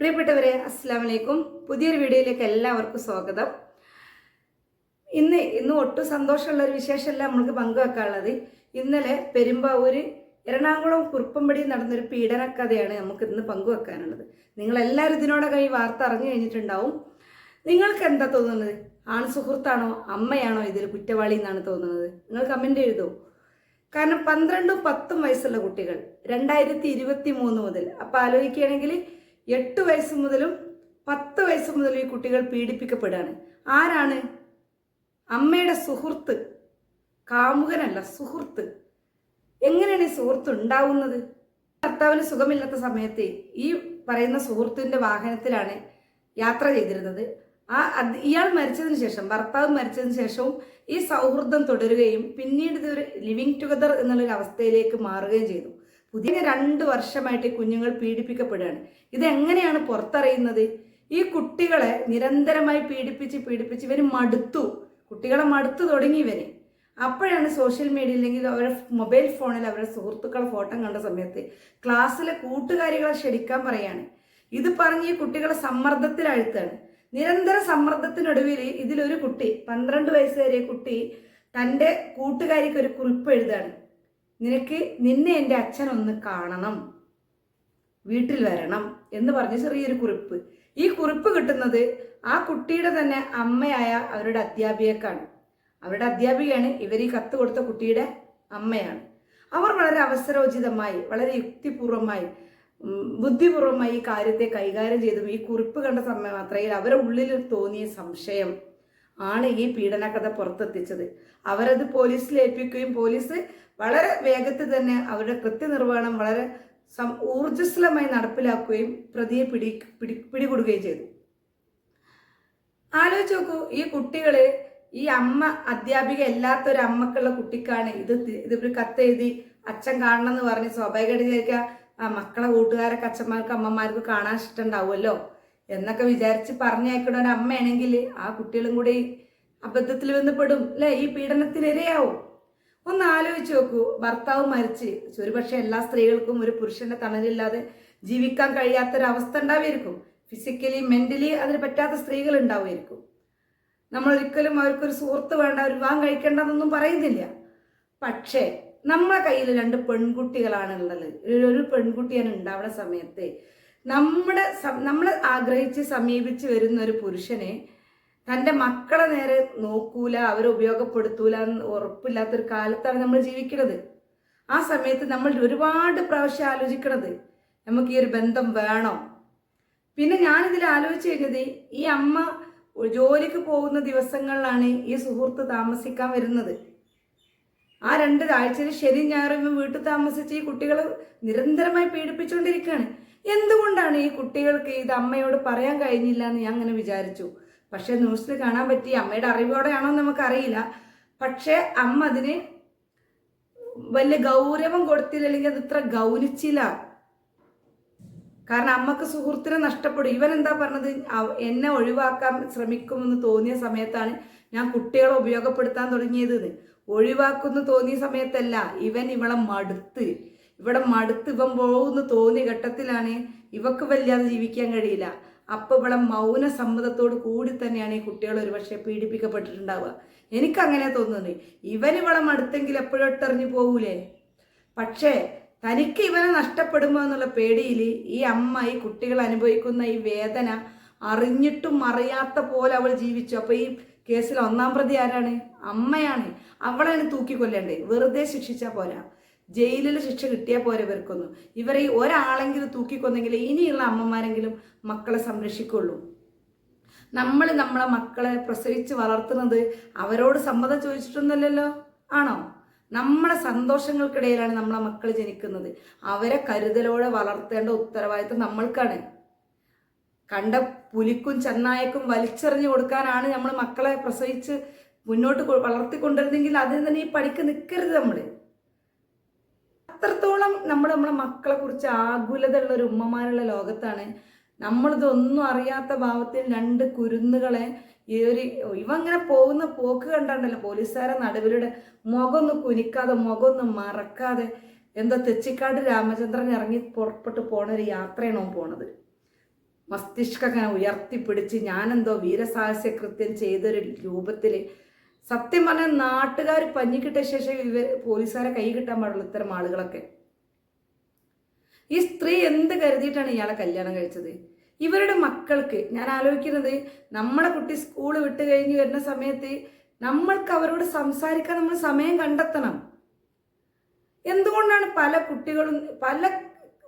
പ്രിയപ്പെട്ടവരെ അസ്സാം വലൈക്കും പുതിയൊരു വീഡിയോയിലേക്ക് എല്ലാവർക്കും സ്വാഗതം. ഇന്ന് ഇന്ന് ഒട്ടും സന്തോഷമുള്ള ഒരു വിശേഷമല്ല നമ്മൾക്ക് പങ്കുവെക്കാനുള്ളത്. ഇന്നലെ പെരുമ്പാവൂര് എറണാകുളം കുറുപ്പമ്പടി നടന്നൊരു പീഡന കഥയാണ് നമുക്ക് ഇന്ന് പങ്കുവെക്കാനുള്ളത്. നിങ്ങളെല്ലാവരും ഇതിനോടൊക്കെ ഈ വാർത്ത അറിഞ്ഞു കഴിഞ്ഞിട്ടുണ്ടാവും. നിങ്ങൾക്ക് എന്താ തോന്നുന്നത്? ആൺ സുഹൃത്താണോ അമ്മയാണോ ഇതിൽ കുറ്റവാളി എന്നാണ് തോന്നുന്നത്? നിങ്ങൾ കമന്റ് എഴുതൂ. കാരണം പന്ത്രണ്ടും പത്തും വയസ്സുള്ള കുട്ടികൾ രണ്ടായിരത്തി ഇരുപത്തി മൂന്ന് മുതൽ. അപ്പോൾ ആലോചിക്കുകയാണെങ്കിൽ എട്ട് വയസ്സ് മുതലും പത്ത് വയസ്സ് മുതലും ഈ കുട്ടികൾ പീഡിപ്പിക്കപ്പെടുകയാണ്. ആരാണ്? അമ്മയുടെ സുഹൃത്ത്. കാമുകനല്ല സുഹൃത്ത്. എങ്ങനെയാണ് ഈ സുഹൃത്ത് ഉണ്ടാവുന്നത്? ഭർത്താവിന് സുഖമില്ലാത്ത സമയത്ത് ഈ പറയുന്ന സുഹൃത്തിന്റെ വാഹനത്തിലാണ് യാത്ര ചെയ്തിരുന്നത്. ആ ഇയാൾ മരിച്ചതിന് ശേഷം ഭർത്താവ് മരിച്ചതിന് ശേഷവും ഈ സൗഹൃദം തുടരുകയും പിന്നീട് ഇതൊരു ലിവിങ് ടുഗദർ എന്നുള്ളൊരു അവസ്ഥയിലേക്ക് മാറുകയും ചെയ്തു. പുതിയ രണ്ട് വർഷമായിട്ട് ഈ കുഞ്ഞുങ്ങൾ പീഡിപ്പിക്കപ്പെടുകയാണ്. ഇതെങ്ങനെയാണ് പുറത്തറിയുന്നത്? ഈ കുട്ടികളെ നിരന്തരമായി പീഡിപ്പിച്ച് പീഡിപ്പിച്ച് ഇവർ മടുത്തു. കുട്ടികളെ മടുത്തു തുടങ്ങി ഇവർ അപ്പോഴാണ് സോഷ്യൽ മീഡിയ അല്ലെങ്കിൽ അവരുടെ മൊബൈൽ ഫോണിൽ അവരുടെ സുഹൃത്തുക്കളെ ഫോട്ടോ കണ്ട സമയത്ത് ക്ലാസ്സിലെ കൂട്ടുകാരികളെ ക്ഷണിക്കാൻ പറയാണ്. ഇത് പറഞ്ഞ് ഈ കുട്ടികളെ സമ്മർദ്ദത്തിലഴുത്താണ് നിരന്തര സമ്മർദ്ദത്തിനൊടുവിൽ ഇതിലൊരു കുട്ടി പന്ത്രണ്ട് വയസ്സുകാരിയ കുട്ടി തന്റെ കൂട്ടുകാരിക്ക് ഒരു കുറിപ്പ് എഴുതാണ് നിനക്ക് നിന്നെ എന്റെ അച്ഛൻ ഒന്ന് കാണണം. വീട്ടിൽ വരണം എന്ന് പറഞ്ഞ ചെറിയൊരു കുറിപ്പ്. ഈ കുറിപ്പ് കിട്ടുന്നത് ആ കുട്ടിയുടെ തന്നെ അമ്മയായ അവരുടെ അധ്യാപികക്കാണ്. അവരുടെ അധ്യാപികയാണ് ഇവർ ഈ കത്ത് കൊടുത്ത കുട്ടിയുടെ അമ്മയാണ്. അവർ വളരെ അവസരോചിതമായി വളരെ യുക്തിപൂർവമായി ബുദ്ധിപൂർവമായി ഈ കാര്യത്തെ കൈകാര്യം ചെയ്തും ഈ കുറിപ്പ് കണ്ട സമയം മാത്രയിൽ അവരുടെ ഉള്ളിൽ തോന്നിയ സംശയം ആണ് ഈ പീഡനകഥ പുറത്തെത്തിച്ചത്. അവരത് പോലീസിൽ ഏൽപ്പിക്കുകയും പോലീസ് വളരെ വേഗത്തിൽ തന്നെ അവരുടെ കൃത്യനിർവഹണം വളരെ സം ഊർജസ്വലമായി നടപ്പിലാക്കുകയും പ്രതിയെ പിടി പിടി പിടികൂടുകയും ചെയ്തു. ആലോചിച്ച് നോക്കൂ ഈ കുട്ടികൾ ഈ അമ്മ അധ്യാപിക അല്ലാത്ത ഒരു അമ്മക്കുള്ള കുട്ടിക്കാണ്. ഇത് തി- ഇത് ഒരു കത്തെഴുതി അച്ഛൻ കാണണം എന്ന് പറഞ്ഞ് സ്വാഭാവികമായിട്ട് ആ മക്കളെ കൂട്ടുകാരൊക്കെ അച്ഛന്മാർക്ക് അമ്മമാർക്ക് കാണാൻ ഇഷ്ടമുണ്ടാവുമല്ലോ എന്നൊക്കെ വിചാരിച്ച് പറഞ്ഞയക്കണ ഒരു അമ്മയാണെങ്കിൽ ആ കുട്ടികളും കൂടി അബദ്ധത്തിൽ വന്ന് പെടും അല്ലേ? ഈ പീഡനത്തിനിരയാവും. ഒന്ന് ആലോചിച്ച് നോക്കൂ. ഭർത്താവ് മരിച്ച്. ഒരുപക്ഷെ എല്ലാ സ്ത്രീകൾക്കും ഒരു പുരുഷന്റെ തണലില്ലാതെ ജീവിക്കാൻ കഴിയാത്തൊരവസ്ഥ ഉണ്ടാവുമായിരിക്കും. ഫിസിക്കലി മെന്റലി അതിന് പറ്റാത്ത സ്ത്രീകൾ ഉണ്ടാവുമായിരിക്കും. നമ്മൾ ഒരിക്കലും അവർക്കൊരു സുഹൃത്ത് വേണ്ട ഒരു വിവാഹം കഴിക്കേണ്ടതെന്നൊന്നും പറയുന്നില്ല. പക്ഷേ നമ്മളെ കയ്യിൽ രണ്ട് പെൺകുട്ടികളാണ് ഉള്ളത്. ഒരു പെൺകുട്ടിയാണ് ഉണ്ടാവുന്ന സമയത്ത് നമ്മുടെ നമ്മൾ ആഗ്രഹിച്ച് സമീപിച്ച് വരുന്ന ഒരു പുരുഷനെ തന്റെ മക്കളെ നേരെ നോക്കൂല അവരെ ഉപയോഗപ്പെടുത്തൂല എന്ന് ഉറപ്പില്ലാത്തൊരു കാലത്താണ് നമ്മൾ ജീവിക്കുന്നത്. ആ സമയത്ത് നമ്മൾ ഒരുപാട് പ്രാവശ്യം ആലോചിക്കണത് നമുക്ക് ഈ ഒരു ബന്ധം വേണോ? പിന്നെ ഞാനിതിൽ ആലോചിച്ച് കഴിഞ്ഞത് ഈ അമ്മ ജോലിക്ക് പോകുന്ന ദിവസങ്ങളിലാണ് ഈ സുഹൃത്ത് താമസിക്കാൻ വരുന്നത്. ആ രണ്ട് ആഴ്ചയിൽ ശനി ഞായറും വീട്ടിൽ താമസിച്ച് ഈ കുട്ടികൾ നിരന്തരമായി പീഡിപ്പിച്ചുകൊണ്ടിരിക്കുകയാണ് എന്തുകൊണ്ടാണ് ഈ കുട്ടികൾക്ക് ഇത് അമ്മയോട് പറയാൻ കഴിഞ്ഞില്ല എന്ന് ഞാൻ അങ്ങനെ വിചാരിച്ചു? പക്ഷേ ന്യൂസിൽ കാണാൻ പറ്റി. അമ്മയുടെ അറിവോടെയാണോ എന്ന് നമുക്കറിയില്ല. പക്ഷേ അമ്മ അതിന് വലിയ ഗൗരവം കൊടുത്തില്ല അല്ലെങ്കിൽ അത് ഇത്ര ഗൗനിച്ചില്ല. കാരണം അമ്മയ്ക്ക് സുഹൃത്തിനെ നഷ്ടപ്പെടും. ഇവൻ എന്താ പറഞ്ഞത്? എന്നെ ഒഴിവാക്കാൻ ശ്രമിക്കുമെന്ന് തോന്നിയ സമയത്താണ് ഞാൻ കുട്ടികളെ ഉപയോഗപ്പെടുത്താൻ തുടങ്ങിയത്. ഒഴിവാക്കുമെന്ന് തോന്നിയ സമയത്തല്ല ഇവൻ ഇവളെ മടുത്ത്. ഇവിടെ മടുത്ത് ഇവൻ പോകുമെന്ന് തോന്നിയ ഘട്ടത്തിലാണ് ഇവക്ക് വല്ലാതെ ജീവിക്കാൻ കഴിയില്ല. അപ്പൊ ഇവിടെ മൗന സമ്മതത്തോട് കൂടി തന്നെയാണ് ഈ കുട്ടികൾ ഒരുപക്ഷെ പീഡിപ്പിക്കപ്പെട്ടിട്ടുണ്ടാവുക. എനിക്കങ്ങനെ തോന്നുന്നുണ്ട് ഇവൻ ഇവളെ മടുത്തെങ്കിൽ എപ്പോഴും ഇട്ടെറിഞ്ഞു പോകൂലേ? പക്ഷേ തനിക്ക് ഇവനെ നഷ്ടപ്പെടുമോ എന്നുള്ള പേടിയിൽ ഈ അമ്മ ഈ കുട്ടികൾ അനുഭവിക്കുന്ന ഈ വേദന അറിഞ്ഞിട്ടും അറിയാത്ത പോലെ അവൾ ജീവിച്ചു. അപ്പോൾ ഈ കേസിൽ ഒന്നാം പ്രതി ആരാണ്? അമ്മയാണ്. അവളാണ് തൂക്കിക്കൊല്ലേണ്ടത്. വെറുതെ ശിക്ഷിച്ചാൽ പോരാ. ജയിലിൽ ശിക്ഷ കിട്ടിയാൽ പോരെ ഇവർക്കൊന്നും. ഇവരെ ഒരാളെങ്കിലും തൂക്കിക്കൊന്നെങ്കിൽ ഇനിയുള്ള അമ്മമാരെങ്കിലും മക്കളെ സംരക്ഷിക്കുള്ളൂ. നമ്മൾ നമ്മളെ മക്കളെ പ്രസവിച്ച് വളർത്തുന്നത് അവരോട് സമ്മതം ചോദിച്ചിട്ടൊന്നുമല്ലല്ലോ? ആണോ? നമ്മളെ സന്തോഷങ്ങൾക്കിടയിലാണ് നമ്മളെ മക്കൾ ജനിക്കുന്നത്. അവരെ കരുതലോടെ വളർത്തേണ്ട ഉത്തരവാദിത്വം നമ്മൾക്കാണ്. കണ്ട പുലിക്കും ചെന്നായക്കും വലിച്ചെറിഞ്ഞു കൊടുക്കാനാണ് നമ്മൾ മക്കളെ പ്രസവിച്ച് മുന്നോട്ട് വളർത്തിക്കൊണ്ടിരുന്നെങ്കിൽ അതിന് തന്നെ ഈ പഠിക്ക് നിൽക്കരുത് നമ്മൾ അത്രത്തോളം നമ്മൾ നമ്മളെ മക്കളെ കുറിച്ച് ആകുലതയുള്ള ഒരു ഉമ്മമാരുള്ള ലോകത്താണ്. നമ്മളിതൊന്നും അറിയാത്ത ഭാവത്തിൽ രണ്ട് കുരുന്നുകളെ ഈ ഒരു ഇവ അങ്ങനെ പോകുന്ന പോക്ക് കണ്ടാണ്ടല്ലോ പോലീസുകാരെ നടുവിലൂടെ. മുഖമൊന്നും കുനിക്കാതെ മുഖമൊന്നും മറക്കാതെ എന്താ തെച്ചിക്കാട് രാമചന്ദ്രൻ ഇറങ്ങി പുറപ്പെട്ട് പോണ ഒരു യാത്രയാണ് പോണത്. മസ്തിഷ്കം ഉയർത്തിപ്പിടിച്ച് ഞാനെന്തോ വീരസാഹസ്യ കൃത്യം ചെയ്തൊരു രൂപത്തിൽ സത്യം പറഞ്ഞാൽ നാട്ടുകാർ പഞ്ഞിക്കിട്ട ശേഷം ഇവർ പോലീസുകാരെ കൈ കിട്ടാൻ പാടുള്ളൂ ഇത്തരം ആളുകളൊക്കെ. ഈ സ്ത്രീ എന്ത് കരുതിയിട്ടാണ് ഇയാളെ കല്യാണം കഴിച്ചത്? ഇവരുടെ മക്കൾക്ക് ഞാൻ ആലോചിക്കുന്നത് നമ്മളെ കുട്ടി സ്കൂൾ വിട്ട് കഴിഞ്ഞ് വരുന്ന സമയത്ത് നമ്മൾക്ക് അവരോട് സംസാരിക്കാൻ നമ്മൾ സമയം കണ്ടെത്തണം. എന്തുകൊണ്ടാണ് പല കുട്ടികളും പല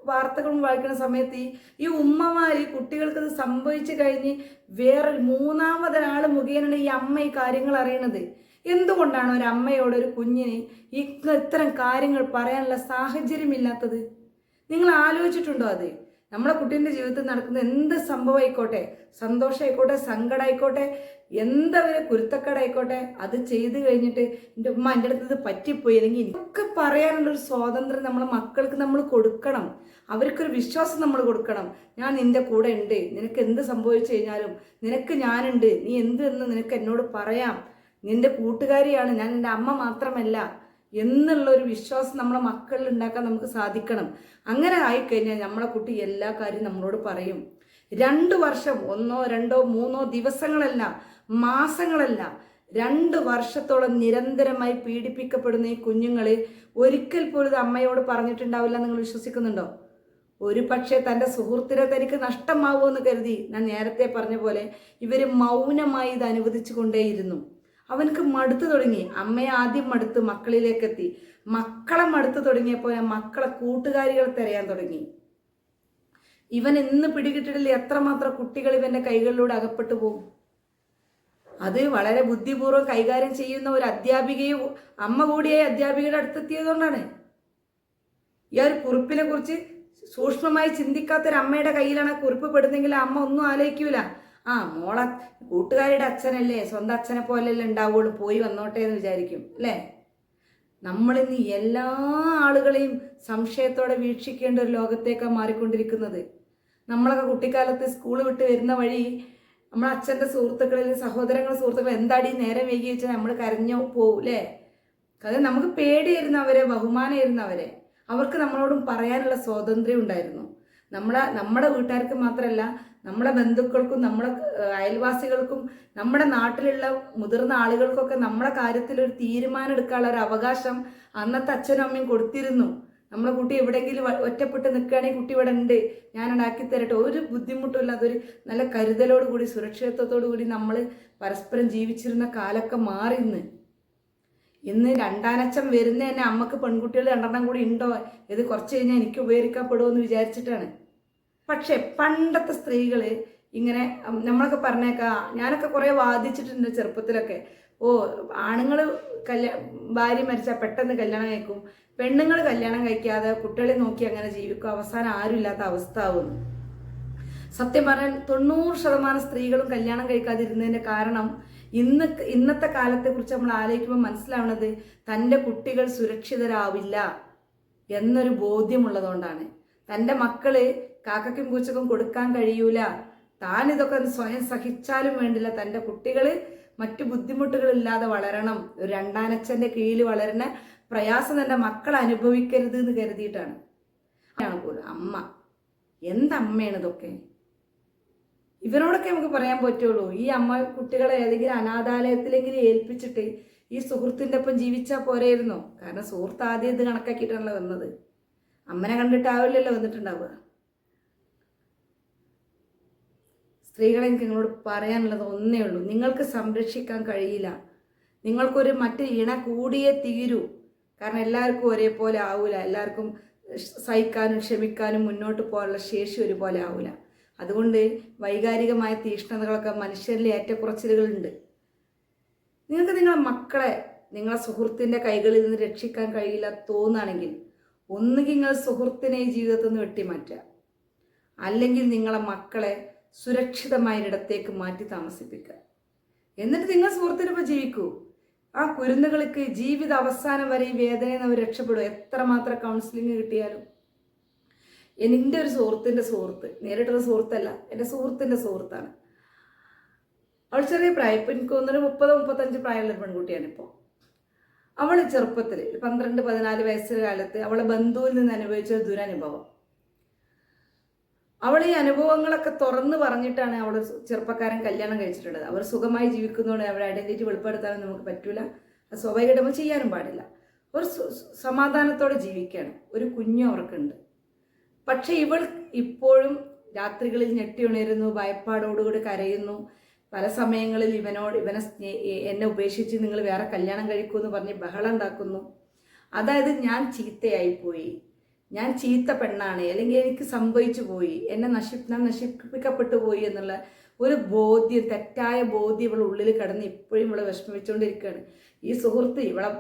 വാർത്തകളും വായിക്കുന്ന സമയത്ത് ഈ ഈ ഉമ്മമാര് കുട്ടികൾക്ക് ഇത് സംഭവിച്ചു കഴിഞ്ഞ് വേറെ മൂന്നാമതൊരാൾ മുഖേനയാണ് ഈ അമ്മ ഈ കാര്യങ്ങൾ അറിയണത്. എന്തുകൊണ്ടാണ് ഒരു അമ്മയോട് ഒരു കുഞ്ഞിന് ഈ ഇത്തരം കാര്യങ്ങൾ പറയാനുള്ള സാഹചര്യമില്ലാത്തത്? നിങ്ങൾ ആലോചിച്ചിട്ടുണ്ടോ അത്? നമ്മളെ കുട്ടീന്റെ ജീവിതത്തിൽ നടക്കുന്ന എന്ത് സംഭവമായിക്കോട്ടെ സന്തോഷമായിക്കോട്ടെ സങ്കടമായിക്കോട്ടെ എന്തവരെ കുരുത്തക്കടായിക്കോട്ടെ അത് ചെയ്തു കഴിഞ്ഞിട്ട് എന്റെ ഉമ്മ എന്റെ അടുത്ത് ഇത് പറ്റിപ്പോയി. അല്ലെങ്കിൽ ഇതൊക്കെ പറയാനുള്ളൊരു സ്വാതന്ത്ര്യം നമ്മളെ മക്കൾക്ക് നമ്മൾ കൊടുക്കണം. അവർക്കൊരു വിശ്വാസം നമ്മൾ കൊടുക്കണം. ഞാൻ നിന്റെ കൂടെ ഉണ്ട്. നിനക്ക് എന്ത് സംഭവിച്ചു കഴിഞ്ഞാലും നിനക്ക് ഞാനുണ്ട്. നീ എന്ത് എന്ന് നിനക്ക് എന്നോട് പറയാം. നിന്റെ കൂട്ടുകാരിയാണ്. ഞാൻ എന്റെ അമ്മ മാത്രമല്ല. എന്നുള്ള ഒരു വിശ്വാസം നമ്മളെ മക്കളിൽ ഉണ്ടാക്കാൻ നമുക്ക് സാധിക്കണം. അങ്ങനെ ആയിക്കഴിഞ്ഞാൽ നമ്മളെ കുട്ടി എല്ലാ കാര്യവും നമ്മളോട് പറയും. രണ്ട് വർഷം ഒന്നോ രണ്ടോ മൂന്നോ ദിവസങ്ങളല്ല മാസങ്ങളല്ല രണ്ട് വർഷത്തോളം നിരന്തരമായി പീഡിപ്പിക്കപ്പെടുന്ന ഈ കുഞ്ഞുങ്ങൾ ഒരിക്കൽ പോലും അമ്മയോട് പറഞ്ഞിട്ടുണ്ടാവില്ല നിങ്ങൾ വിശ്വസിക്കുന്നുണ്ടോ? ഒരു പക്ഷേ തന്റെ സുഹൃത്തിനെ തനിക്ക് നഷ്ടമാവുമെന്ന് കരുതി ഞാൻ നേരത്തെ പറഞ്ഞ പോലെ ഇവർ മൗനമായി ഇത് അനുവദിച്ചു കൊണ്ടേയിരുന്നു അവനക്ക് മടുത്തു തുടങ്ങി. അമ്മയെ ആദ്യം മടുത്ത് മക്കളിലേക്ക് എത്തി മക്കളെ മടുത്തു തുടങ്ങിയപ്പോൾ മക്കളെ കൂട്ടുകാരികൾ തിരയാൻ തുടങ്ങി. ഇവൻ എന്ന് പിടികിട്ടിട്ടില്ല. എത്രമാത്രം കുട്ടികൾ ഇവന്റെ കൈകളിലൂടെ അകപ്പെട്ടു പോകും. അത് വളരെ ബുദ്ധിപൂർവം കൈകാര്യം ചെയ്യുന്ന ഒരു അധ്യാപികയും അമ്മ കൂടിയായ അധ്യാപികയുടെ അടുത്തെത്തിയതുകൊണ്ടാണ്. ഈ ഒരു കുറിപ്പിനെ കുറിച്ച് സൂക്ഷ്മമായി ചിന്തിക്കാത്തൊരു അമ്മയുടെ കയ്യിലാണ് കുറിപ്പ് പെടുന്നെങ്കിൽ അമ്മ ഒന്നും ആലോചിക്കൂല. ആ മോളെ കൂട്ടുകാരിയുടെ അച്ഛനല്ലേ സ്വന്തം അച്ഛനെ പോലെയല്ലേ ഉണ്ടാവുള്ളൂ പോയി വന്നോട്ടെ എന്ന് വിചാരിക്കും അല്ലേ? നമ്മളിന്ന് എല്ലാ ആളുകളെയും സംശയത്തോടെ വീക്ഷിക്കേണ്ട ഒരു ലോകത്തേക്കാണ് മാറിക്കൊണ്ടിരിക്കുന്നത്. നമ്മളൊക്കെ കുട്ടിക്കാലത്ത് സ്കൂൾ വിട്ട് വരുന്ന വഴി നമ്മളെ അച്ഛന്റെ സുഹൃത്തുക്കളിൽ സഹോദരങ്ങളുടെ സുഹൃത്തുക്കൾ എന്താടി നേരം വൈകി വെച്ചാൽ നമ്മൾ കരഞ്ഞു പോവും അല്ലേ? അത് നമുക്ക് പേടിയായിരുന്നവരെ ബഹുമാനമായിരുന്നവരെ ബഹുമാനമായിരുന്നു അവർക്ക് നമ്മളോടും പറയാനുള്ള സ്വാതന്ത്ര്യം ഉണ്ടായിരുന്നു. നമ്മളെ നമ്മുടെ വീട്ടുകാർക്ക് മാത്രമല്ല നമ്മുടെ ബന്ധുക്കൾക്കും നമ്മുടെ അയൽവാസികൾക്കും നമ്മുടെ നാട്ടിലുള്ള മുതിർന്ന ആളുകൾക്കൊക്കെ നമ്മുടെ കാര്യത്തിൽ ഒരു തീരുമാനം എടുക്കാനുള്ള ഒരു അവകാശം അന്നത്തെ അച്ഛനും അമ്മയും കൊടുത്തിരുന്നു. നമ്മളെ കുട്ടി എവിടെയെങ്കിലും ഒറ്റപ്പെട്ട് നിൽക്കുകയാണെങ്കിൽ കുട്ടി ഇവിടെ ഉണ്ട് ഞാൻ ഉണ്ടാക്കി തരട്ടെ. ഒരു ബുദ്ധിമുട്ടുമില്ല അതൊരു നല്ല കരുതലോട് കൂടി സുരക്ഷിതത്വത്തോടു കൂടി നമ്മൾ പരസ്പരം ജീവിച്ചിരുന്ന കാലമൊക്കെ മാറി ഇന്ന് ഇന്ന് രണ്ടാനച്ചം വരുന്ന തന്നെ അമ്മയ്ക്ക് പെൺകുട്ടികൾ രണ്ടെണ്ണം കൂടി ഉണ്ടോ? ഇത് കുറച്ച് കഴിഞ്ഞാൽ എനിക്ക് ഉപകരിക്കപ്പെടുമോ എന്ന് വിചാരിച്ചിട്ടാണ്. പക്ഷെ പണ്ടത്തെ സ്ത്രീകൾ ഇങ്ങനെ നമ്മളൊക്കെ പറഞ്ഞേക്കാം ഞാനൊക്കെ കുറേ വാദിച്ചിട്ടുണ്ട് ചെറുപ്പത്തിലൊക്കെ. ഓ ആണുങ്ങൾ കല്യാണം ഭാര്യ മരിച്ചാൽ പെട്ടെന്ന് കല്യാണം കഴിക്കും. പെണ്ണുങ്ങൾ കല്യാണം കഴിക്കാതെ കുട്ടികളെ നോക്കി അങ്ങനെ ജീവിക്കും. അവസാനം ആരും ഇല്ലാത്ത അവസ്ഥ ആവും. സത്യം പറഞ്ഞാൽ തൊണ്ണൂറ് ശതമാനം സ്ത്രീകളും കല്യാണം കഴിക്കാതിരുന്നതിന്റെ കാരണം ഇന്ന് ഇന്നത്തെ കാലത്തെക്കുറിച്ച് നമ്മൾ ആലോചിക്കുമ്പോൾ മനസ്സിലാവുന്നത് തന്റെ കുട്ടികൾ സുരക്ഷിതരാവില്ല എന്നൊരു ബോധ്യമുള്ളതുകൊണ്ടാണ്. തന്റെ മക്കൾ കാക്കയ്ക്കും പൂച്ചക്കും കൊടുക്കാൻ കഴിയൂല. താൻ ഇതൊക്കെ സ്വയം സഹിച്ചാലും വേണ്ടില്ല. തന്റെ കുട്ടികൾ മറ്റു ബുദ്ധിമുട്ടുകളില്ലാതെ വളരണം. ഒരു രണ്ടാനച്ഛന്റെ കീഴിൽ വളരുന്ന പ്രയാസം തന്റെ മക്കൾ അനുഭവിക്കരുത് എന്ന് കരുതിയിട്ടാണ് പോലും അമ്മ. എന്തമ്മയാണ് ഇതൊക്കെ? ഇവരോടൊക്കെ നമുക്ക് പറയാൻ പറ്റുള്ളൂ. ഈ അമ്മ കുട്ടികളെ ഏതെങ്കിലും അനാഥാലയത്തിലെങ്കിലും ഏൽപ്പിച്ചിട്ട് ഈ സുഹൃത്തിന്റെ ഒപ്പം ജീവിച്ചാൽ പോരായിരുന്നോ കാരണം സുഹൃത്ത് ആദ്യം ഇത് കണക്കാക്കിയിട്ടാണല്ലോ വന്നത്. അമ്മനെ കണ്ടിട്ടാവില്ലല്ലോ വന്നിട്ടുണ്ടാവുക. സ്ത്രീകളെ എനിക്ക് നിങ്ങളോട് പറയാനുള്ളത് ഒന്നേ ഉള്ളൂ. നിങ്ങൾക്ക് സംരക്ഷിക്കാൻ കഴിയില്ല. നിങ്ങൾക്കൊരു മറ്റ് ഇണ കൂടിയേ തീരൂ. കാരണം എല്ലാവർക്കും ഒരേപോലെ ആവില്ല എല്ലാവർക്കും സഹിക്കാനും ക്ഷമിക്കാനും മുന്നോട്ട് പോകാനുള്ള ശേഷി ഒരുപോലെ ആവില്ല അതുകൊണ്ട് വൈകാരികമായ തീഷ്ണതകളൊക്കെ മനുഷ്യരിൽ ഏറ്റക്കുറച്ചിലുകളുണ്ട്. നിങ്ങൾക്ക് നിങ്ങളുടെ മക്കളെ നിങ്ങളെ സുഹൃത്തിന്റെ കൈകളിൽ നിന്ന് രക്ഷിക്കാൻ കഴിയില്ല തോന്നുകയാണെങ്കിൽ ഒന്നുകിൽ നിങ്ങൾ സുഹൃത്തിനെ ജീവിതത്തിൽ നിന്ന് വെട്ടിമാറ്റുക. അല്ലെങ്കിൽ നിങ്ങളെ മക്കളെ സുരക്ഷിതമായ ഒരിടത്തേക്ക് മാറ്റി താമസിപ്പിക്കുക. എന്നിട്ട് നിങ്ങൾ സുഹൃത്തിനൊപ്പം ജീവിക്കൂ. ആ കുരുന്നുകൾക്ക് ജീവിത അവസാനം വരെ ഈ വേദനയിൽ നിന്ന് അവർ രക്ഷപ്പെടും. എത്രമാത്രം കൗൺസിലിംഗ് കിട്ടിയാലും. എന്റെ ഒരു സുഹൃത്തിന്റെ സുഹൃത്ത് നേരിട്ടുള്ള സുഹൃത്തല്ല എന്റെ സുഹൃത്തിന്റെ സുഹൃത്താണ്. അവൾ ചെറിയ പ്രായം ഇപ്പം എനിക്ക് ഒന്നൊരു മുപ്പത് മുപ്പത്തഞ്ച് പ്രായമുള്ള പെൺകുട്ടിയാണ് ഇപ്പോൾ. അവൾ ചെറുപ്പത്തിൽ പന്ത്രണ്ട് പതിനാല് വയസ്സിലെ കാലത്ത് അവളെ ബന്ധുവിൽ നിന്ന് അനുഭവിച്ച ദുരനുഭവം. അവൾ ഈ അനുഭവങ്ങളൊക്കെ തുറന്ന് പറഞ്ഞിട്ടാണ് അവൾ ചെറുപ്പക്കാരൻ കല്യാണം കഴിച്ചിട്ടുള്ളത്. അവർ സുഖമായി ജീവിക്കുന്നതുകൊണ്ട് അവരുടെ ഐഡന്റിറ്റി വെളിപ്പെടുത്താനും നമുക്ക് പറ്റൂല. അത് ചെയ്യാനും പാടില്ല. സു- സമാധാനത്തോടെ ജീവിക്കുകയാണ്. ഒരു കുഞ്ഞു അവർക്കുണ്ട്. പക്ഷേ ഇവൾ ഇപ്പോഴും രാത്രികളിൽ ഞെട്ടി ഉണരുന്നു ഭയപ്പാടോടുകൂടി കരയുന്നു. പല സമയങ്ങളിൽ ഇവനോട് ഇവനെ എന്നെ ഉപേക്ഷിച്ച് നിങ്ങൾ വേറെ കല്യാണം കഴിക്കൂ എന്ന് പറഞ്ഞ് ബഹളം ഉണ്ടാക്കുന്നു. അതായത് ഞാൻ ചീത്തയായിപ്പോയി. ഞാൻ ചീത്ത പെണ്ണാണ് അല്ലെങ്കിൽ എനിക്ക് സംഭവിച്ചു പോയി എന്നെ നശി ഞാൻ നശിപ്പിക്കപ്പെട്ടു പോയി എന്നുള്ള ഒരു ബോധ്യം തെറ്റായ ബോധ്യം ഇവളെ ഉള്ളിൽ കിടന്ന് ഇപ്പോഴും ഇവളെ വിഷമിച്ചുകൊണ്ടിരിക്കുകയാണ് ഈ സുഹൃത്ത് ഇവളെ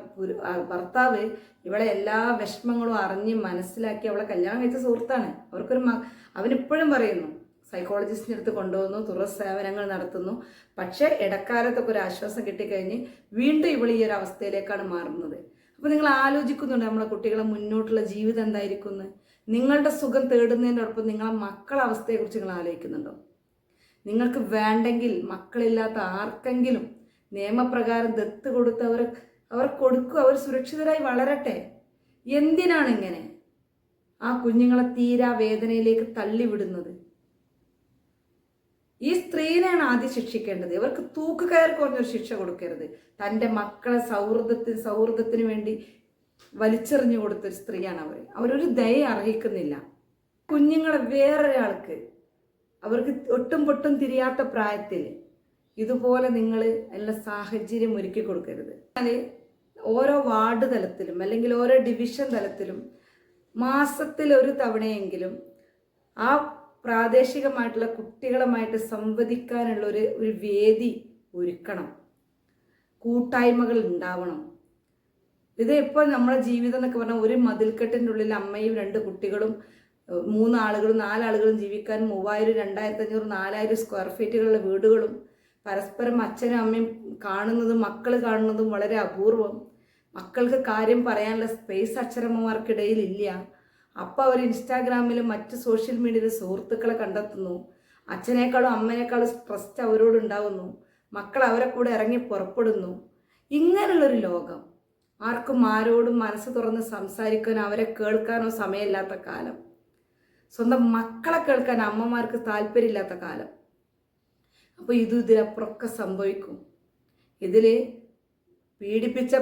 ഭർത്താവ് ഇവളെ എല്ലാ വിഷമങ്ങളും അറിഞ്ഞ് മനസ്സിലാക്കി അവളെ കല്യാണം കഴിച്ച സുഹൃത്താണ്. അവർക്കൊരു അവനിപ്പോഴും പറയുന്നു സൈക്കോളജിസ്റ്റിന്റെ അടുത്ത് കൊണ്ടുവന്നു തുറ സേവനങ്ങൾ നടത്തുന്നു. പക്ഷേ ഇടക്കാലത്തൊക്കെ ഒരു ആശ്വാസം കിട്ടിക്കഴിഞ്ഞ് വീണ്ടും ഇവൾ ഈ ഒരു അവസ്ഥയിലേക്കാണ് മാറുന്നത്. അപ്പോൾ നിങ്ങൾ ആലോചിക്കുന്നുണ്ട് നമ്മളെ കുട്ടികളെ മുന്നോട്ടുള്ള ജീവിതം എന്തായിരിക്കും എന്ന് നിങ്ങളുടെ സുഖം തേടുന്നതിനോടൊപ്പം നിങ്ങളെ മക്കളെ അവസ്ഥയെക്കുറിച്ച് നിങ്ങൾ ആലോചിക്കുന്നുണ്ടോ? നിങ്ങൾക്ക് വേണ്ടെങ്കിൽ മക്കളില്ലാത്ത ആർക്കെങ്കിലും നിയമപ്രകാരം ദത്ത് കൊടുത്ത് അവർ അവർ കൊടുക്കുക അവർ സുരക്ഷിതരായി വളരട്ടെ. എന്തിനാണ് ഇങ്ങനെ? ആ കുഞ്ഞുങ്ങളെ തീരാ വേദനയിലേക്ക് തള്ളിവിടുന്നത്. ഈ സ്ത്രീനെയാണ് ആദ്യം ശിക്ഷിക്കേണ്ടത്. ഇവർക്ക് തൂക്കുകയർ കുറഞ്ഞൊരു ശിക്ഷ കൊടുക്കരുത്. തന്റെ മക്കളെ സൗഹൃദത്തിന് സൗഹൃദത്തിന് വേണ്ടി വലിച്ചെറിഞ്ഞു കൊടുത്തൊരു സ്ത്രീയാണ് അവർ അവരൊരു ദയ അർഹിക്കുന്നില്ല. കുഞ്ഞുങ്ങളെ വേറൊരാൾക്ക് അവർക്ക് ഒട്ടും പൊട്ടും തിരിയാത്ത പ്രായത്തിൽ ഇതുപോലെ നിങ്ങൾ എല്ലാ സാഹചര്യം ഒരുക്കി കൊടുക്കരുത്. എന്നാൽ ഓരോ വാർഡ് തലത്തിലും അല്ലെങ്കിൽ ഓരോ ഡിവിഷൻ തലത്തിലും മാസത്തിൽ ഒരു തവണയെങ്കിലും ആ പ്രാദേശികമായിട്ടുള്ള കുട്ടികളുമായിട്ട് സംവദിക്കാനുള്ള ഒരു ഒരു വേദി ഒരുക്കണം. കൂട്ടായ്മകൾ ഉണ്ടാവണം. ഇത് ഇപ്പോൾ നമ്മുടെ ജീവിതം എന്നൊക്കെ പറഞ്ഞാൽ ഒരു മതിൽക്കെട്ടിന്റെ ഉള്ളിൽ അമ്മയും രണ്ട് കുട്ടികളും മൂന്നാളുകളും നാലാളുകളും ജീവിക്കാൻ മൂവായിരം രണ്ടായിരത്തി അഞ്ഞൂറ് നാലായിരം സ്ക്വയർ ഫീറ്റുകളുള്ള വീടുകളും പരസ്പരം അച്ഛനും അമ്മയും കാണുന്നതും മക്കൾ കാണുന്നതും വളരെ അപൂർവം. മക്കൾക്ക് കാര്യം പറയാനുള്ള സ്പേസ് അക്ഷരമ്മമാർക്കിടയിൽ ഇല്ല. അപ്പോൾ അവർ ഇൻസ്റ്റാഗ്രാമിലും മറ്റ് സോഷ്യൽ മീഡിയയിലും സുഹൃത്തുക്കളെ കണ്ടെത്തുന്നു. അച്ഛനേക്കാളും അമ്മനേക്കാളും സ്ട്രെസ് അവരോടുണ്ടാവുന്നു മക്കൾ അവരെ കൂടെ ഇറങ്ങി പുറപ്പെടുന്നു. ഇങ്ങനെയുള്ളൊരു ലോകം. ആർക്കും ആരോടും മനസ്സ് തുറന്ന് സംസാരിക്കാനോ അവരെ കേൾക്കാനോ സമയമില്ലാത്ത കാലം. സ്വന്തം മക്കളെ കേൾക്കാൻ അമ്മമാർക്ക് താല്പര്യമില്ലാത്ത കാലം. അപ്പോൾ ഇത് ഇതിലപ്പുറമൊക്കെ സംഭവിക്കും. ഇതിൽ പീഡിപ്പിച്ച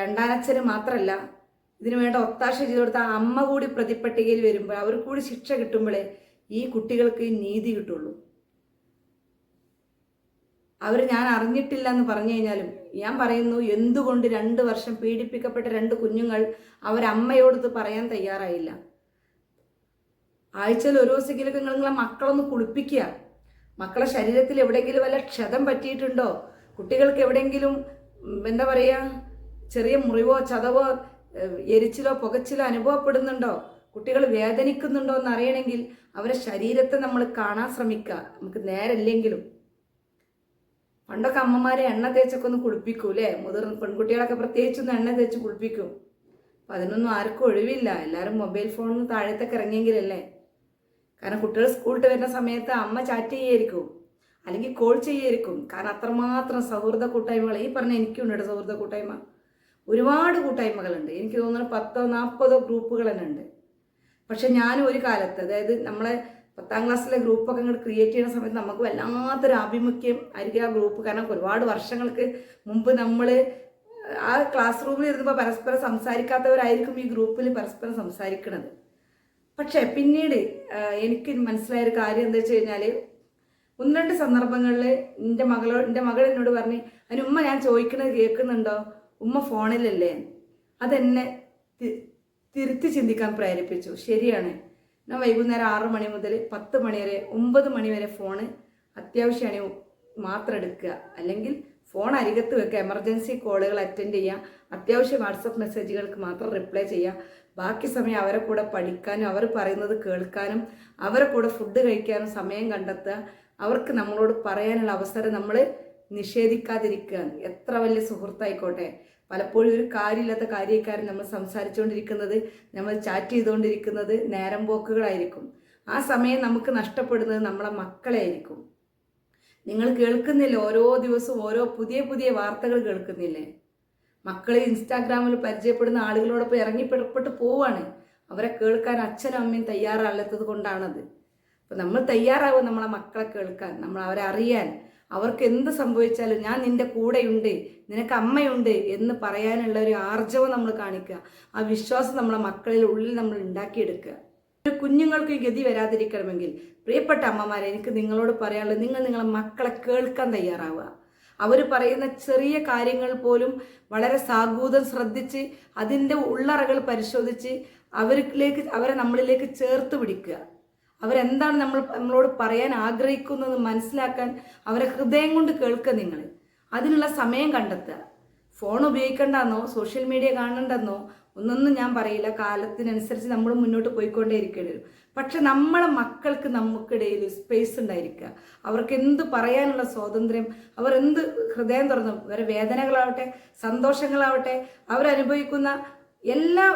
രണ്ടാനച്ഛന് മാത്രമല്ല ഇതിനു വേണ്ട ഒത്താശ ചെയ്ത് കൊടുത്ത അമ്മ കൂടി പ്രതിപ്പട്ടികയിൽ വരുമ്പോൾ അവർക്ക് കൂടി ശിക്ഷ കിട്ടുമ്പോഴേ ഈ കുട്ടികൾക്ക് നീതി കിട്ടുള്ളൂ. അവർ ഞാൻ അറിഞ്ഞിട്ടില്ല എന്ന് പറഞ്ഞു കഴിഞ്ഞാലും ഞാൻ പറയുന്നു എന്തുകൊണ്ട് രണ്ട് വർഷം പീഡിപ്പിക്കപ്പെട്ട രണ്ട് കുഞ്ഞുങ്ങൾ അവരമ്മയോടത്ത് പറയാൻ തയ്യാറായില്ല? ആഴ്ചയിൽ ഒരു ദിവസമെങ്കിലും നിങ്ങളെ മക്കളൊന്ന് കുളിപ്പിക്കുക. മക്കളെ ശരീരത്തിൽ എവിടെയെങ്കിലും വല്ല ക്ഷതം പറ്റിയിട്ടുണ്ടോ? കുട്ടികൾക്ക് എവിടെയെങ്കിലും എന്താ പറയുക ചെറിയ മുറിവോ ചതവോ എരിച്ചിലോ പുകച്ചിലോ അനുഭവപ്പെടുന്നുണ്ടോ? കുട്ടികൾ വേദനിക്കുന്നുണ്ടോ എന്ന് അറിയണമെങ്കിൽ അവരെ ശരീരത്തെ നമ്മൾ കാണാൻ ശ്രമിക്കുക. നമുക്ക് നേരല്ലെങ്കിലും. പണ്ടൊക്കെ അമ്മമാരെ എണ്ണ തേച്ചൊക്കെ ഒന്ന് കുളിപ്പിക്കൂ അല്ലേ മുതിർന്ന പെൺകുട്ടികളൊക്കെ പ്രത്യേകിച്ചൊന്ന് എണ്ണ തേച്ച് കുളിപ്പിക്കും. അപ്പം അതിനൊന്നും ആർക്കും ഒഴിവില്ല. എല്ലാവരും മൊബൈൽ ഫോണിൽ താഴത്തേക്ക് ഇറങ്ങിയെങ്കിലല്ലേ? കാരണം കുട്ടികൾ സ്കൂളിട്ട് വരുന്ന സമയത്ത് അമ്മ ചാറ്റ് ചെയ്യായിരിക്കും. അല്ലെങ്കിൽ കോൾ ചെയ്യായിരിക്കും. കാരണം അത്രമാത്രം സൗഹൃദ കൂട്ടായ്മകൾ ഈ പറഞ്ഞ എനിക്കുണ്ട് സൗഹൃദ കൂട്ടായ്മ. ഒരുപാട് കൂട്ടായ്മകളുണ്ട്. എനിക്ക് തോന്നുന്നു പത്തോ നാൽപ്പതോ ഗ്രൂപ്പുകൾ തന്നെ ഉണ്ട്. പക്ഷെ ഞാനും ഒരു കാലത്ത് അതായത് നമ്മളെ പത്താം ക്ലാസ്സിലെ ഗ്രൂപ്പൊക്കെ ഇങ്ങോട്ട് ക്രിയേറ്റ് ചെയ്യുന്ന സമയത്ത് നമുക്ക് വല്ലാത്തൊരു ആഭിമുഖ്യം ആയിരിക്കും ആ ഗ്രൂപ്പ്. കാരണം ഒരുപാട് വർഷങ്ങൾക്ക് മുമ്പ് നമ്മൾ ആ ക്ലാസ് റൂമിൽ ഇരുന്നപ്പോൾ പരസ്പരം സംസാരിക്കാത്തവരായിരിക്കും ഈ ഗ്രൂപ്പിൽ പരസ്പരം സംസാരിക്കുന്നത് പക്ഷേ പിന്നീട് എനിക്ക് മനസ്സിലായ ഒരു കാര്യം എന്താ വെച്ച് കഴിഞ്ഞാൽ ഒന്ന് രണ്ട് സന്ദർഭങ്ങളിൽ എന്റെ മകളോ എന്റെ മകൾ എന്നോട് പറഞ്ഞ് അതിന് ഉമ്മ ഞാൻ ചോദിക്കുന്നത് കേൾക്കുന്നുണ്ടോ? ഉമ്മ ഫോണിലല്ലേ? അതെന്നെ തിരുത്തി ചിന്തിക്കാൻ പ്രേരിപ്പിച്ചു. ശരിയാണ്. ഞാൻ വൈകുന്നേരം ആറ് മണി മുതൽ പത്ത് മണി വരെ ഒമ്പത് മണി വരെ ഫോണ് അത്യാവശ്യമാണ് മാത്രം എടുക്കുക. അല്ലെങ്കിൽ ഫോൺ അരികത്ത് വെക്കുക. എമർജൻസി കോളുകൾ അറ്റൻഡ് ചെയ്യുക. അത്യാവശ്യം വാട്സപ്പ് മെസ്സേജുകൾക്ക് മാത്രം റിപ്ലൈ ചെയ്യുക. ബാക്കി സമയം അവരെ കൂടെ പഠിക്കാനും അവർ പറയുന്നത് കേൾക്കാനും അവരെ കൂടെ ഫുഡ് കഴിക്കാനും സമയം കണ്ടെത്തുക. അവർക്ക് നമ്മളോട് പറയാനുള്ള അവസരം നമ്മൾ നിഷേധിക്കാതിരിക്കുക എത്ര വലിയ സുഹൃത്തായിക്കോട്ടെ. പലപ്പോഴും ഒരു കാര്യമില്ലാത്ത കാര്യക്കാരൻ നമ്മൾ സംസാരിച്ചുകൊണ്ടിരിക്കുന്നത് നമ്മൾ ചാറ്റ് ചെയ്തുകൊണ്ടിരിക്കുന്നത് നേരം പോക്കുകളായിരിക്കും. ആ സമയം നമുക്ക് നഷ്ടപ്പെടുന്നത് നമ്മളെ മക്കളെ ആയിരിക്കും നിങ്ങൾ കേൾക്കുന്നില്ല? ഓരോ ദിവസവും ഓരോ പുതിയ പുതിയ വാർത്തകൾ കേൾക്കുന്നില്ലേ? മക്കൾ ഇൻസ്റ്റാഗ്രാമിൽ പരിചയപ്പെടുന്ന ആളുകളോടൊപ്പം ഇറങ്ങി പോവാണ്. അവരെ കേൾക്കാൻ അച്ഛനും അമ്മയും തയ്യാറല്ലാത്തത് കൊണ്ടാണത്. അപ്പം നമ്മൾ തയ്യാറാവും നമ്മളെ മക്കളെ കേൾക്കാൻ. നമ്മൾ അവരെ അറിയാൻ. അവർക്ക് എന്ത് സംഭവിച്ചാലും ഞാൻ നിന്റെ കൂടെയുണ്ട് നിനക്ക് അമ്മയുണ്ട് എന്ന് പറയാനുള്ള ഒരു ആർജവം നമ്മൾ കാണിക്കുക. ആ വിശ്വാസം നമ്മളെ മക്കളിൽ ഉള്ളിൽ നമ്മൾ ഉണ്ടാക്കിയെടുക്കുക. ഒരു കുഞ്ഞുങ്ങൾക്ക് ഗതി വരാതിരിക്കണമെങ്കിൽ പ്രിയപ്പെട്ട അമ്മമാരെ എനിക്ക് നിങ്ങളോട് പറയാനുള്ളത് നിങ്ങൾ നിങ്ങളെ മക്കളെ കേൾക്കാൻ തയ്യാറാവുക. അവർ പറയുന്ന ചെറിയ കാര്യങ്ങൾ പോലും വളരെ സാഗൂതം ശ്രദ്ധിച്ച് അതിന്റെ ഉള്ളറകൾ പരിശോധിച്ച് അവരിലേക്ക് അവരെ നമ്മളിലേക്ക് ചേർത്ത് പിടിക്കുക. അവരെന്താണ് നമ്മൾ നമ്മളോട് പറയാൻ ആഗ്രഹിക്കുന്നത് മനസ്സിലാക്കാൻ അവരെ ഹൃദയം കൊണ്ട് കേൾക്കുക നിങ്ങൾ അതിനുള്ള സമയം കണ്ടെത്തുക. ഫോൺ ഉപയോഗിക്കണ്ടെന്നോ സോഷ്യൽ മീഡിയ കാണണ്ടെന്നോ ഒന്നൊന്നും ഞാൻ പറയില്ല. കാലത്തിനനുസരിച്ച് നമ്മൾ മുന്നോട്ട് പോയിക്കൊണ്ടേ ഇരിക്കേണ്ടി വരും. പക്ഷെ നമ്മളെ മക്കൾക്ക് നമുക്കിടയിൽ സ്പേസ് ഉണ്ടായിരിക്കുക. അവർക്ക് എന്ത് പറയാനുള്ള സ്വാതന്ത്ര്യം അവർ എന്ത് ഹൃദയം തുറന്നു അവരെ വേദനകളാവട്ടെ സന്തോഷങ്ങളാവട്ടെ അവരനുഭവിക്കുന്ന എല്ലാ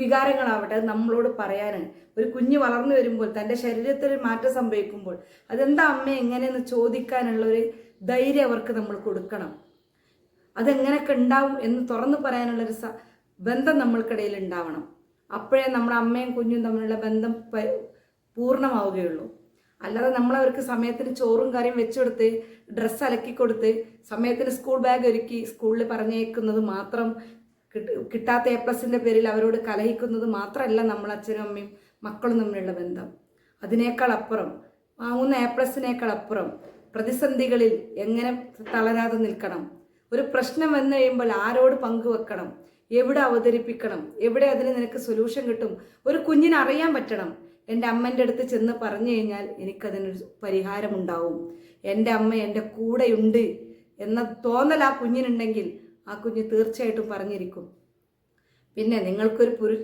വികാരങ്ങളാവട്ടെ അത് നമ്മളോട് പറയാനാണ്. ഒരു കുഞ്ഞ് വളർന്നു വരുമ്പോൾ തന്റെ ശരീരത്തിൽ മാറ്റം സംഭവിക്കുമ്പോൾ അതെന്താ അമ്മ എങ്ങനെയെന്ന് ചോദിക്കാനുള്ള ഒരു ധൈര്യം അവർക്ക് നമ്മൾ കൊടുക്കണം. അതെങ്ങനെയൊക്കെ ഉണ്ടാവും എന്ന് തുറന്നു പറയാനുള്ളൊരു സ ബന്ധം നമ്മൾക്കിടയിൽ ഉണ്ടാവണം. അപ്പോഴേ നമ്മുടെ അമ്മയും കുഞ്ഞും തമ്മിലുള്ള ബന്ധം പൂർണമാവുകയുള്ളൂ. അല്ലാതെ നമ്മൾ അവർക്ക് സമയത്തിന് ചോറും കറിയും വെച്ചുകൊടുത്ത് ഡ്രസ്സ് അലക്കി കൊടുത്ത് സമയത്തിന് സ്കൂൾ ബാഗ് ഒരുക്കി സ്കൂളിൽ പറഞ്ഞേക്കുന്നത് മാത്രം കിട്ടാത്ത എ പ്ലസിന്റെ പേരിൽ അവരോട് കലഹിക്കുന്നത് മാത്രമല്ല നമ്മൾ അച്ഛനും അമ്മയും മക്കളും തമ്മിലുള്ള ബന്ധം. അതിനേക്കാൾ അപ്പുറം വാങ്ങുന്ന എ പ്ലസിനേക്കാൾ അപ്പുറം പ്രതിസന്ധികളിൽ എങ്ങനെ തളരാതെ നിൽക്കണം? ഒരു പ്രശ്നം വന്നു കഴിയുമ്പോൾ ആരോട് പങ്കുവെക്കണം? എവിടെ അവതരിപ്പിക്കണം? എവിടെ അതിന് നിനക്ക് സൊല്യൂഷൻ കിട്ടും? ഒരു കുഞ്ഞിനെ അറിയാൻ പറ്റണം. എന്റെ അമ്മന്റെ അടുത്ത് ചെന്ന് പറഞ്ഞു കഴിഞ്ഞാൽ എനിക്കതിനൊരു പരിഹാരമുണ്ടാവും. എന്റെ അമ്മ എന്റെ കൂടെയുണ്ട് എന്ന തോന്നൽ ആ കുഞ്ഞിനുണ്ടെങ്കിൽ ആ കുഞ്ഞ് തീർച്ചയായിട്ടും പറഞ്ഞിരിക്കും. പിന്നെ നിങ്ങൾക്കൊരു പുരു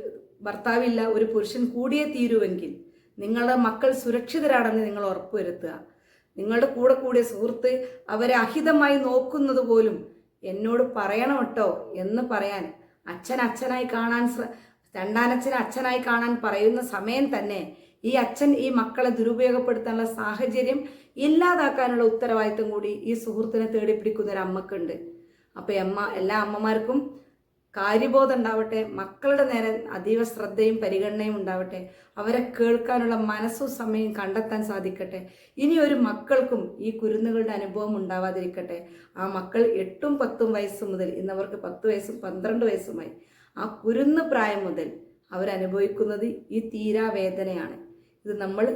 ഭർത്താവില്ല ഒരു പുരുഷൻ കൂടിയേ തീരുവെങ്കിൽ നിങ്ങളുടെ മക്കൾ സുരക്ഷിതരാണെന്ന് നിങ്ങൾ ഉറപ്പുവരുത്തുക. നിങ്ങളുടെ കൂടെ കൂടെ സുഹൃത്ത് അവരെ അഹിതമായി നോക്കുന്നത് പോലും എന്നോട് പറയണം കേട്ടോ എന്ന് പറയാൻ. അച്ഛൻ അച്ഛനായി കാണാൻ രണ്ടാനച്ഛൻ അച്ഛനായി കാണാൻ പറയുന്ന സമയം തന്നെ ഈ അച്ഛൻ ഈ മക്കളെ ദുരുപയോഗപ്പെടുത്താനുള്ള സാഹചര്യം ഇല്ലാതാക്കാനുള്ള ഉത്തരവാദിത്തം കൂടി ഈ സുഹൃത്തിനെ തേടിപ്പിടിക്കുന്ന ഒരു അമ്മക്കുണ്ട്. അപ്പോൾ അമ്മ എല്ലാ അമ്മമാർക്കും കാര്യബോധം ഉണ്ടാവട്ടെ മക്കളുടെ നേരെ അതീവ ശ്രദ്ധയും പരിഗണനയും ഉണ്ടാവട്ടെ അവരെ കേൾക്കാനുള്ള മനസ്സും സമയം കണ്ടെത്താൻ സാധിക്കട്ടെ. ഇനി ഒരു മക്കൾക്കും ഈ കുരുന്നുകളുടെ അനുഭവം ഉണ്ടാവാതിരിക്കട്ടെ. ആ മക്കൾ എട്ടും പത്തും വയസ്സ് മുതൽ ഇന്നവർക്ക് പത്ത് വയസ്സും പന്ത്രണ്ട് വയസ്സുമായി ആ കുരുന്ന് പ്രായം മുതൽ അവരനുഭവിക്കുന്നത് ഈ തീരാവേദനയാണ് ഇത് നമ്മൾ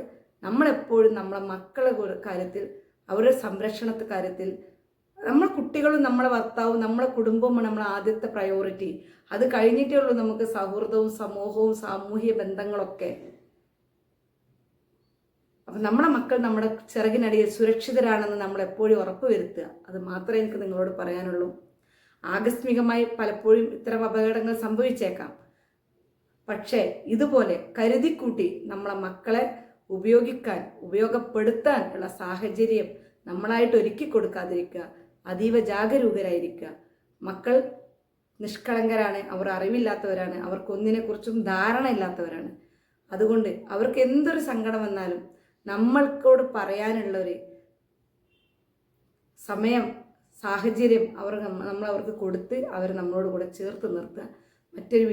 നമ്മളെപ്പോഴും നമ്മളെ മക്കളെ കാര്യത്തിൽ അവരുടെ സംരക്ഷണത്തെ കാര്യത്തിൽ നമ്മൾ കുട്ടികളും നമ്മളെ ഭർത്താവും നമ്മളെ കുടുംബവും നമ്മളെ ആദ്യത്തെ പ്രയോറിറ്റി അത് കഴിഞ്ഞിട്ടേ ഉള്ളൂ നമുക്ക് സൗഹൃദവും സമൂഹവും സാമൂഹ്യ ബന്ധങ്ങളൊക്കെ. അപ്പം നമ്മളെ മക്കൾ നമ്മുടെ ചിറകിനടിയിൽ സുരക്ഷിതരാണെന്ന് നമ്മൾ എപ്പോഴും ഉറപ്പുവരുത്തുക അത് മാത്രമേ എനിക്ക് നിങ്ങളോട് പറയാനുള്ളൂ. ആകസ്മികമായി പലപ്പോഴും ഇത്തരം അപകടങ്ങൾ സംഭവിച്ചേക്കാം. പക്ഷേ ഇതുപോലെ കരുതിക്കൂട്ടി നമ്മളെ മക്കളെ ഉപയോഗിക്കാൻ ഉപയോഗപ്പെടുത്താൻ ഉള്ള സാഹചര്യം നമ്മളായിട്ട് ഒരുക്കി കൊടുക്കാതിരിക്കുക അതീവ ജാഗരൂകരായിരിക്കുക. മക്കൾ നിഷ്കളങ്കരാണ് അവർ അറിവില്ലാത്തവരാണ് അവർക്കൊന്നിനെക്കുറിച്ചും ധാരണ ഇല്ലാത്തവരാണ് അതുകൊണ്ട് അവർക്ക് എന്തൊരു സങ്കടം വന്നാലും നമ്മൾക്കോട് പറയാനുള്ളൊരു സമയം സാഹചര്യം അവർ നമ്മൾ അവർക്ക് കൊടുത്ത് അവർ നമ്മളോട് കൂടെ ചേർത്ത് നിർത്തുക. മറ്റൊരു